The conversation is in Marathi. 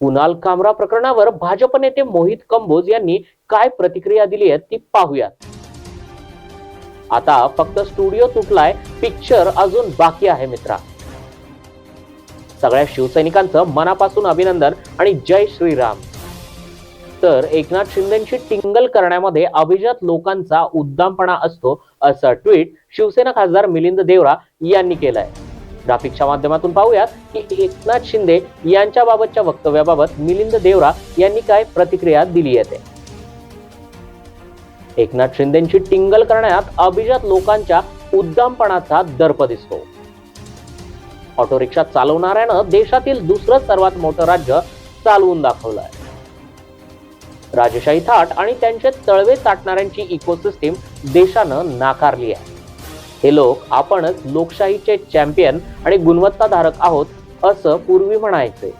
कुणाल कामरा प्रकरणावर भाजप नेते मोहित कंबोज यांनी काय प्रतिक्रिया दिली आहे ती पाहूयात. आता फक्त स्टुडिओ तुटलाय पिक्चर अजून बाकी आहे मित्रा. सगळ्या शिवसैनिकांचं मनापासून अभिनंदन आणि जय श्रीराम. तर एकनाथ शिंदेची टिंगल करण्यामध्ये अभिजात लोकांचा उद्दामपणा असतो असं ट्विट शिवसेना खासदार मिलिंद देवरा यांनी केलंय. ग्राफिकच्या माध्यमातून पाहूयात की एकनाथ शिंदे यांच्या बाबतच्या वक्तव्याबाबत मिलिंद देवरा यांनी काय प्रतिक्रिया दिली आहे ते. एकनाथ शिंदेची टिंगल करण्यात अभिजात लोकांच्या उद्दामपणाचा दर्प दिसतो. ऑटो रिक्षा चालवणाऱ्यानं देशातील दुसरं सर्वात मोठं राज्य चालवून दाखवलंय. राजशाही थाट आणि त्यांचे तळवे चाटणाऱ्यांची इकोसिस्टीम देशानं नाकारली आहे. हे लोक आपणच लोकशाहीचे चॅम्पियन आणि गुणवत्ताधारक आहोत असं पूर्वी म्हणायचे.